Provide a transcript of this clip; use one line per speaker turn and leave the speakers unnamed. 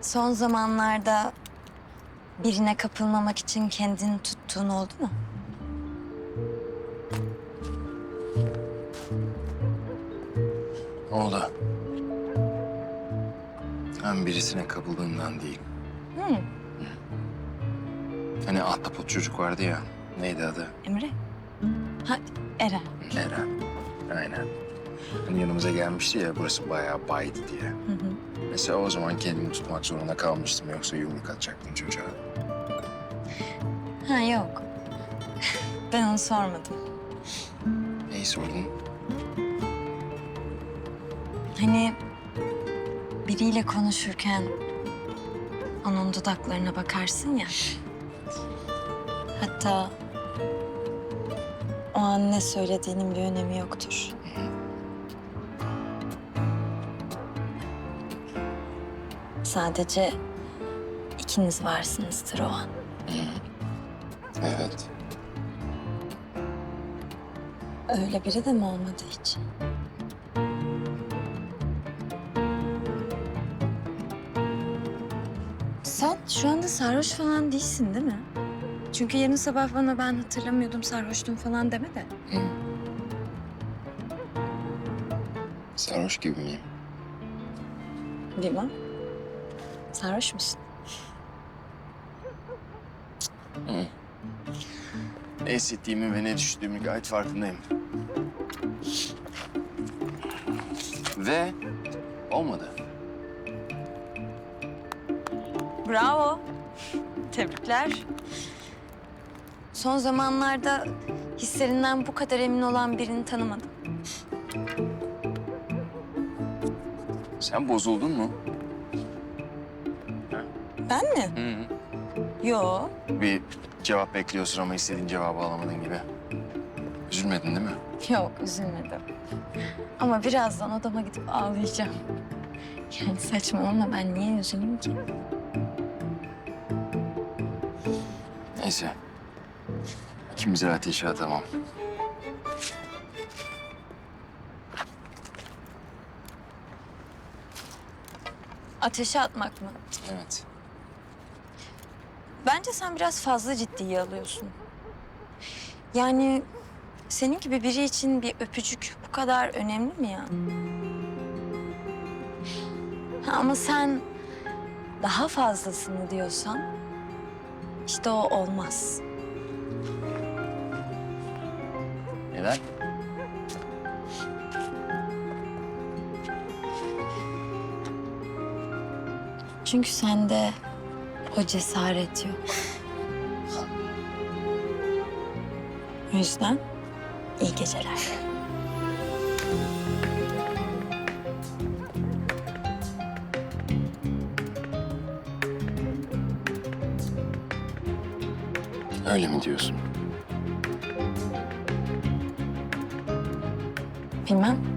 Son zamanlarda birine kapılmamak için kendini tuttuğun oldu mu?
Oldu. Ben birisine kapıldığımdan değil.
Hı.
Hani ahtapot çocuk vardı ya. Neydi adı?
Emre? Ha Eren.
Eren. Aynen. Hani yanımıza gelmişti ya burası bayağı baydı diye.
Hı hı.
Mesela o zaman kendimi tutmak zorunda kalmıştım. Yoksa yumruk atacaktım çocuğa.
Ha yok. Ben onu sormadım.
Neyi sordun?
Hani biriyle konuşurken onun dudaklarına bakarsın ya. Hatta o an ne söylediğinin bir önemi yoktur. Sadece ikiniz varsınızdır o an.
Evet.
Öyle biri de mi olmadı hiç? Sen şu anda sarhoş falan değilsin değil mi? Çünkü yarın sabah bana ben hatırlamıyordum sarhoştum falan deme de.
Sarhoş gibi miyim?
Bilmem. Sarhoş musun?
Ne hissettiğimi ve ne düşündüğümü gayet farkındayım. Ve olmadı.
Bravo. Tebrikler. Son zamanlarda hislerinden bu kadar emin olan birini tanımadım.
Sen bozuldun mu?
Ben mi?
Hı.
Yo.
Bir cevap bekliyorsun ama istediğin cevabı alamadın gibi. Üzülmedin değil mi?
Yok üzülmedim. Ama birazdan odama gidip ağlayacağım. Yani saçmalama ben niye üzüleyim ki?
Neyse. İkimizi ateşe atamam.
Ateşe atmak mı?
Evet.
Bence sen biraz fazla ciddiye alıyorsun. Yani senin gibi biri için bir öpücük bu kadar önemli mi ya? Ha, ama sen daha fazlasını diyorsan işte o olmaz.
Neden?
Çünkü sende o cesaret yok. o yüzden iyi geceler.
Öyle mi diyorsun? Bilmem.